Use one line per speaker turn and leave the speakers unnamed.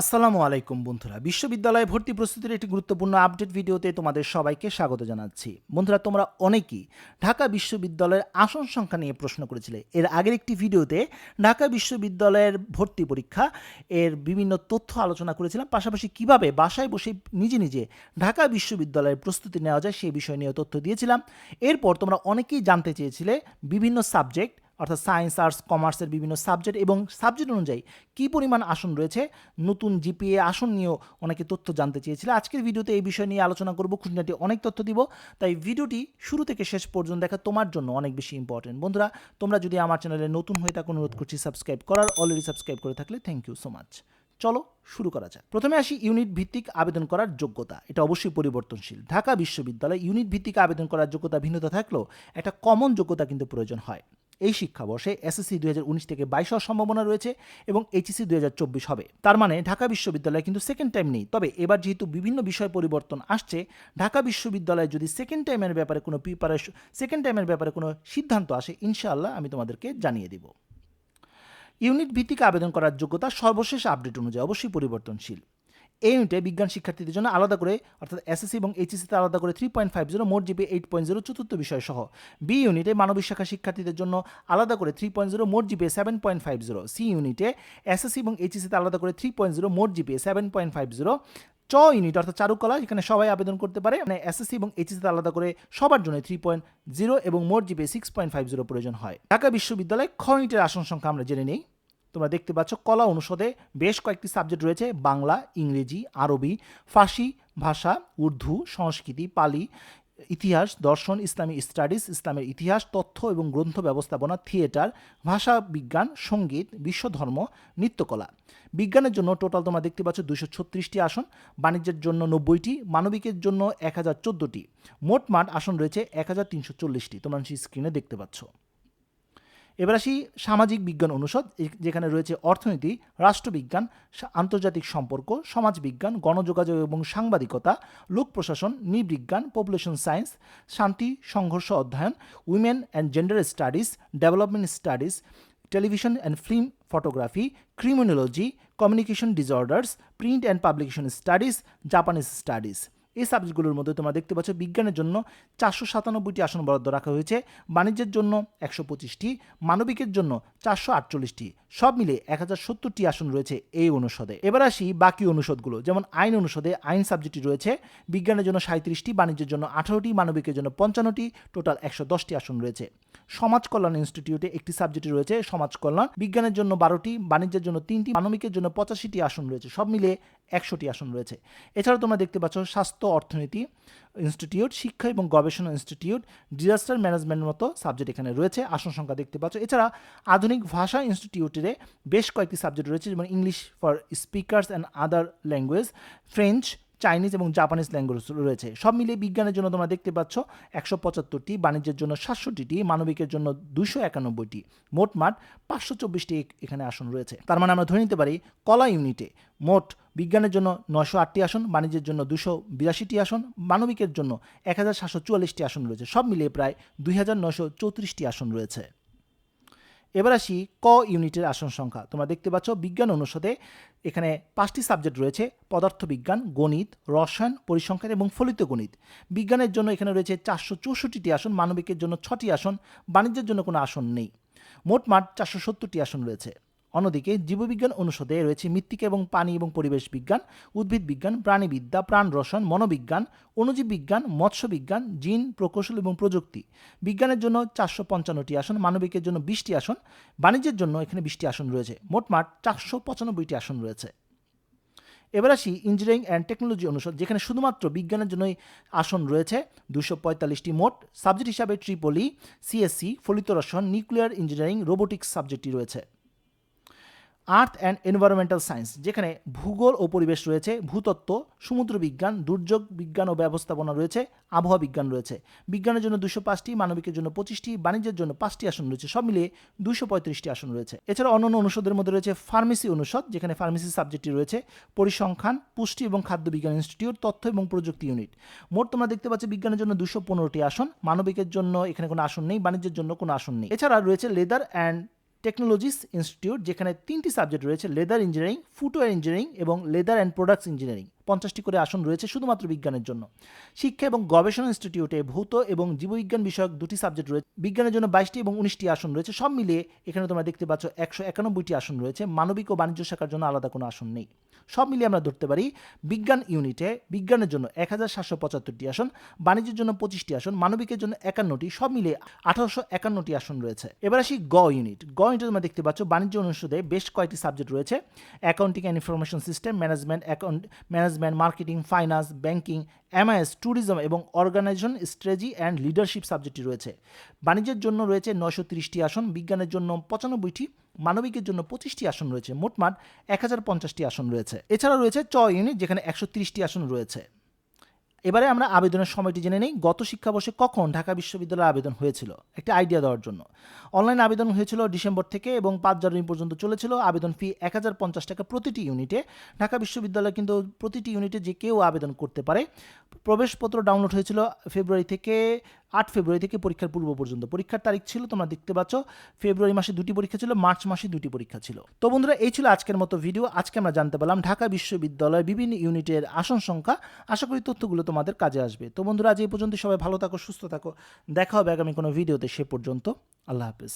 আসসালামু আলাইকুম বন্ধুরা। বিশ্ববিদ্যালয়ে ভর্তি প্রস্তুতির একটি গুরুত্বপূর্ণ আপডেট ভিডিওতে তোমাদের সবাইকে স্বাগত জানাচ্ছি। বন্ধুরা, তোমরা অনেকেই ঢাকা বিশ্ববিদ্যালয়ের আসন সংখ্যা নিয়ে প্রশ্ন করেছিলে। এর আগের একটি ভিডিওতে ঢাকা বিশ্ববিদ্যালয়ের ভর্তি পরীক্ষা এর বিভিন্ন তথ্য আলোচনা করেছিলাম। পাশাপাশি কীভাবে বাসায় বসে নিজে নিজে ঢাকা বিশ্ববিদ্যালয়ের প্রস্তুতি নেওয়া যায় সেই বিষয় নিয়ে তথ্য দিয়েছিলাম। এরপর তোমরা অনেকেই জানতে চেয়েছিলে বিভিন্ন সাবজেক্ট অর্থাৎ সায়েন্স, আর্টস, কমার্সের বিভিন্ন সাবজেক্ট এবং সাবজেক্ট অনুযায়ী কী পরিমাণ আসন রয়েছে, নতুন জিপিএ আসন নিয়েও অনেকে তথ্য জানতে চেয়েছিল। আজকের ভিডিওতে এই বিষয় নিয়ে আলোচনা করব, খুঁটিনাটি অনেক তথ্য দিব, তাই ভিডিওটি শুরু থেকে শেষ পর্যন্ত দেখা তোমার জন্য অনেক বেশি ইম্পর্টেন্ট বন্ধুরা, তোমরা যদি আমার চ্যানেলে নতুন হয়ে থাকো, অনুরোধ করছি সাবস্ক্রাইব করার অলরেডি সাবস্ক্রাইব করে থাকলে থ্যাংক ইউ সো মাচ চলো শুরু করা যাক। প্রথমে আসি ইউনিট ভিত্তিক আবেদন করার যোগ্যতা, এটা অবশ্যই পরিবর্তনশীল। ঢাকা বিশ্ববিদ্যালয়ে ইউনিট ভিত্তিক আবেদন করার যোগ্যতা ভিন্নতা থাকলেও একটা কমন যোগ্যতা কিন্তু প্রয়োজন হয়। এই শিক্ষাবর্ষে এসএসসি দুই হাজার উনিশ থেকে বাইশ হওয়ার সম্ভাবনা রয়েছে এবং এইচএসসি দুই হাজার চব্বিশ হবে। তার মানে ঢাকা বিশ্ববিদ্যালয়ে কিন্তু সেকেন্ড টাইম নেই। তবে এবার যেহেতু বিভিন্ন বিষয় পরিবর্তন আসছে, ঢাকা বিশ্ববিদ্যালয়ে যদি সেকেন্ড টাইমের ব্যাপারে কোনো প্রিপারেশন সেকেন্ড টাইমের ব্যাপারে কোনো সিদ্ধান্ত আসে, ইনশাআল্লাহ আমি তোমাদেরকে জানিয়ে দিব। ইউনিট ভিত্তিক আবেদন করার যোগ্যতা সর্বশেষ আপডেট অনুযায়ী অবশ্যই পরিবর্তনশীল। এই ইউনিটে বিজ্ঞান শিক্ষার্থীদের জন্য আলাদা করে, অর্থাৎ এসএসসি এবং এইচএসসিতে আলাদা করে থ্রি পয়েন্ট ফাইভ জিরো মোট জিপি এইট পয়েন্ট জিরো চতুর্থ বিষয় সহ। বি ইউনিটে মানবিক শাখা শিক্ষার্থীদের জন্য আলাদা করে থ্রি পয়েন্ট জিরো মোট GP seven point five zero C ইউনিটে এসএসসি এবং এইচএসসিতে আলাদা করে থ্রি পয়েন্ট জিরো মোট GP seven point five zero চ ইউনিট অর্থাৎ চারুকলা, এখানে সবাই আবেদন করতে পারে। মানে এসএসসি এবং এইচএসসিতে আলাদা করে সবার জন্য থ্রি পয়েন্ট জিরো এবং মোট GP six point five zero প্রয়োজন হয়। ঢাকা বিশ্ববিদ্যালয়ে খ ইউনিটের আসন সংখ্যা আমরা জেনে নেই। তোমরা দেখতে পাচ্ছ কলা অনুষদে বেশ কয়েকটি সাবজেক্ট রয়েছে, বাংলা, ইংরেজি, আরবি, ফার্সি ভাষা, উর্দু, সংস্কৃতি, পালি, ইতিহাস, দর্শন, ইসলামী স্টাডিজ, ইসলামের ইতিহাস, তথ্য এবং গ্রন্থ ব্যবস্থাপনা, থিয়েটার, ভাষা বিজ্ঞান, সংগীত বিশ্বধর্ম নৃত্যকলা। বিজ্ঞানের জন্য টোটাল তোমরা দেখতে পাচ্ছ দুশো ছত্রিশটি আসন, বাণিজ্যের জন্য নব্বইটি, মানবিকের জন্য এক হাজার চোদ্দোটি। মোট মাঠ আসন রয়েছে এক হাজার তিনশো চল্লিশটি, তোমরা সেই স্ক্রিনে দেখতে পাচ্ছ। এবার আসি সামাজিক বিজ্ঞান অনুষদ যেখানে রয়েছে অর্থনীতি, রাষ্ট্রবিজ্ঞান আন্তর্জাতিক সম্পর্ক, সমাজবিজ্ঞান, গণযোগাযোগ এবং সাংবাদিকতা, লোক প্রশাসন, নৃবিজ্ঞান, পপুলেশন সায়েন্স, শান্তি, সংঘর্ষ অধ্যয়ন, women and gender studies, development studies, television and film photography, criminology, communication disorders, print and publication studies, Japanese studies. এই সাবজেক্টগুলোর মধ্যে তোমরা দেখতে পাচ্ছ বিজ্ঞানের জন্য চারশো সাতানব্বইটি আসন বরাদ্দ রাখা হয়েছে, বাণিজ্যের জন্য একশো পঁচিশটি, মানবিকের জন্য চারশো আটচল্লিশটি, সব মিলে এক হাজার সত্তরটি আসন রয়েছে এই অনুষদে। এবার আসি বাকি অনুষদগুলো, যেমন আইন অনুষদে আইন সাবজেক্টটি রয়েছে, বিজ্ঞানের জন্য সাঁত্রিশটি বাণিজ্যের জন্য আঠারোটি, মানবিকের জন্য পঞ্চান্নটি টোটাল একশো দশটি আসন রয়েছে। সমাজ কল্যাণ ইনস্টিটিউটে একটি সাবজেক্টে রয়েছে সমাজ কল্যাণ বিজ্ঞানের জন্য বারোটি, বাণিজ্যের জন্য তিনটি, মানবিকের জন্য পঁচাশিটি আসন রয়েছে, সব মিলিয়ে একশোটি আসন রয়েছে। এছাড়াও তোমরা দেখতে পাচ্ছ স্বাস্থ্য অর্থনীতি ইনস্টিটিউট, শিক্ষা এবং গবেষণা ইনস্টিটিউট, ডিজাস্টার ম্যানেজমেন্টের মতো সাবজেক্ট এখানে রয়েছে। আসন সংখ্যা দেখতে পাচ্ছ। এছাড়া আধুনিক ভাষা ইনস্টিটিউটের বেশ কয়েকটি সাবজেক্ট রয়েছে, যেমন English for speakers and other language, French, Chinese এবং জাপানিজ ল্যাঙ্গুয়েজ রয়েছে। সব মিলিয়ে বিজ্ঞানের জন্য তোমরা দেখতে পাচ্ছ একশো পঁচাত্তরটি, বাণিজ্যের জন্য সাতষট্টিটি, মানবিকের জন্য দুশো একানব্বইটি। মোট মাঠ পাঁচশো চব্বিশটি এখানে আসন রয়েছে। তার মানে আমরা ধরে নিতে পারি কলা ইউনিটে মোট বিজ্ঞানের জন্য নশো আটটি আসন, বাণিজ্যের জন্য দুশো বিরাশিটি আসন, মানবিকের জন্য এক হাজার সাতশো চুয়াল্লিশটি আসন রয়েছে। সব মিলিয়ে প্রায় দুই হাজার নশো চৌত্রিশটি আসন রয়েছে। এবার আসি ক ইউনিটের আসন সংখ্যা। তোমরা দেখতে পাচ্ছ, বিজ্ঞান অনুষদে এখানে পাঁচটি সাবজেক্ট রয়েছে, পদার্থবিজ্ঞান, গণিত, রসায়ন, পরিসংখ্যান এবং ফলিত গণিত। বিজ্ঞানের জন্য এখানে রয়েছে চারশো চৌষট্টিটি আসন, মানবিকের জন্য ছটি আসন, বাণিজ্যের জন্য কোনো আসন নেই। মোট মাঠ চারশো সত্তরটি আসন রয়েছে। অন্যদিকে জীববিজ্ঞান অনুষদে রয়েছে মৃত্তিকা এবং পানি এবং পরিবেশ বিজ্ঞান, উদ্ভিদ বিজ্ঞান, প্রাণীবিদ্যা, প্রাণ রসায়ন, মনোবিজ্ঞান অণুজীব বিজ্ঞান, মৎস্য বিজ্ঞান, জিন, প্রকৌশল এবং প্রযুক্তি। বিজ্ঞানের জন্য চারশো পঞ্চান্নটি আসন, মানবিকের জন্য বিশটি আসন, বাণিজ্যের জন্য এখানে বিশটি আসন রয়েছে। মোটমাট চারশো পঁচানব্বইটি আসন রয়েছে। এবার আসি ইঞ্জিনিয়ারিং অ্যান্ড টেকনোলজি অনুষদ, যেখানে শুধুমাত্র বিজ্ঞানের জন্যই আসন রয়েছে। দুশো পঁয়তাল্লিশটি মোট সাবজেক্ট হিসাবে ট্রিপলি, সিএসসি, ফলিত রসায়ন, নিউক্লিয়ার ইঞ্জিনিয়ারিং, রোবোটিক্স সাবজেক্টটি রয়েছে। আর্থ অ্যান্ড এনভায়রনমেন্টাল সায়েন্স, যেখানে ভূগোল ও পরিবেশ রয়েছে, ভূতত্ত্ব সমুদ্র বিজ্ঞান দুর্যোগ বিজ্ঞান ও ব্যবস্থাপনা রয়েছে, আবহাওয়া বিজ্ঞান রয়েছে। বিজ্ঞানের জন্য দুশো পাঁচটি, মানবিকের জন্য পঁচিশটি, বাণিজ্যের জন্য পাঁচটি আসন রয়েছে, সব মিলিয়ে দুশো পঁয়ত্রিশটি আসন রয়েছে। এছাড়া অন্যান্য অনুষদের মধ্যে রয়েছে ফার্মেসি অনুষদ, যেখানে ফার্মেসি সাবজেক্টটি রয়েছে, পরিসংখ্যান, পুষ্টি এবং খাদ্য বিজ্ঞান ইনস্টিটিউট, তথ্য এবং প্রযুক্তি ইউনিট। মোট তোমরা দেখতে পাচ্ছ বিজ্ঞানের জন্য দুশো পনেরোটি আসন, মানবিকের জন্য এখানে কোনো আসন নেই, বাণিজ্যের জন্য কোনো আসন নেই। এছাড়া রয়েছে লেদার অ্যান্ড টেকনোলজিস ইনস্টিটিউট যেখানে তিনটি সাবজেক্ট রয়েছে লেদার ইঞ্জিনিয়ারিং ফুটওয়্যার ইঞ্জিনিয়ারিং এবং লেদার অ্যান্ড প্রোডাক্টস ইঞ্জিনিয়ারিং পঞ্চাশটি করে আসন রয়েছে শুধুমাত্র বিজ্ঞানের জন্য। শিক্ষা এবং গবেষণা ইনস্টিটিউটে ভৌত এবং জীববিজ্ঞান বিষয়ক দুটি সাবজেক্ট রয়েছে। বিজ্ঞানের জন্য বাইশটি এবং উনিশটি আসন রয়েছে। সব মিলিয়ে এখানে তোমরা দেখতে পাচ্ছ একশো একানব্বইটি আসন রয়েছে। মানবিক ও বাণিজ্য শাখার জন্য আলাদা কোনো আসন নেই। সব মিলিয়ে আমরা ধরতে পারি বিজ্ঞান ইউনিটে বিজ্ঞানের জন্য এক হাজার সাতশো পঁচাত্তরটি আসন, বাণিজ্যের জন্য পঁচিশটি আসন, মানবিকের জন্য একান্নটি, সব মিলিয়ে আঠারোশো একান্নটি আসন রয়েছে। এবার আসি গ ইউনিট। গ ইউনিটে তোমরা দেখতে পাচ্ছ বাণিজ্য অনুষদে বেশ কয়েকটি সাবজেক্ট রয়েছে। Accounting and information system management account management marketing finance banking MIS tourism এবং অর্গানাইজেশন স্ট্র্যাটেজি অ্যান্ড লিডারশিপ সাবজেক্টটি রয়েছে। বাণিজ্যের জন্য রয়েছে নয়শো তিরিশটি আসন, বিজ্ঞানের জন্য পঁচানব্বইটি, মানবিকের জন্য পঁচিশটি আসন রয়েছে। মোটমাট এক হাজার পঞ্চাশটি আসন রয়েছে। এছাড়া রয়েছে চ ইউনিট, যেখানে একশো তিরিশটি আসন রয়েছে। এবারে আমরা আবেদনের সময়টি জেনে নিই, গত শিক্ষাবর্ষে কখন ঢাকা বিশ্ববিদ্যালয়ে আবেদন হয়েছিল? একটা আইডিয়া দেওয়ার জন্য। অনলাইন আবেদন হয়েছিল ডিসেম্বর থেকে এবং পাঁচ জানুয়ারি পর্যন্ত চলেছিল। আবেদন ফি এক হাজার পঞ্চাশ টাকা প্রতিটি ইউনিটে ঢাকা বিশ্ববিদ্যালয় কিন্তু প্রতিটি ইউনিটে যে কেউ আবেদন করতে পারে। প্রবেশপত্র ডাউনলোড হয়েছিল ফেব্রুয়ারি থেকে আট ফেব্রুয়ারি থেকে পরীক্ষার পূর্ব পর্যন্ত। পরীক্ষার তারিখ ছিল, তোমরা দেখতে পাচ্ছ। ফেব্রুয়ারি মাসে দুটি পরীক্ষা ছিল, মার্চ মাসে দুটি পরীক্ষা ছিল। তো বন্ধুরা, এই ছিল আজকের মতো ভিডিও আজকে আমরা জানতে পারলাম ঢাকা বিশ্ববিদ্যালয়ের বিভিন্ন ইউনিটের আসন সংখ্যা। আশা করি তথ্যগুলো তোমাদের কাজে আসবে। তো বন্ধুরা, আজ এই পর্যন্ত সবাই ভালো থাকো, সুস্থ থাকো। দেখা হবে আগামী কোনো ভিডিওতে। সে পর্যন্ত আল্লাহ হাফেজ।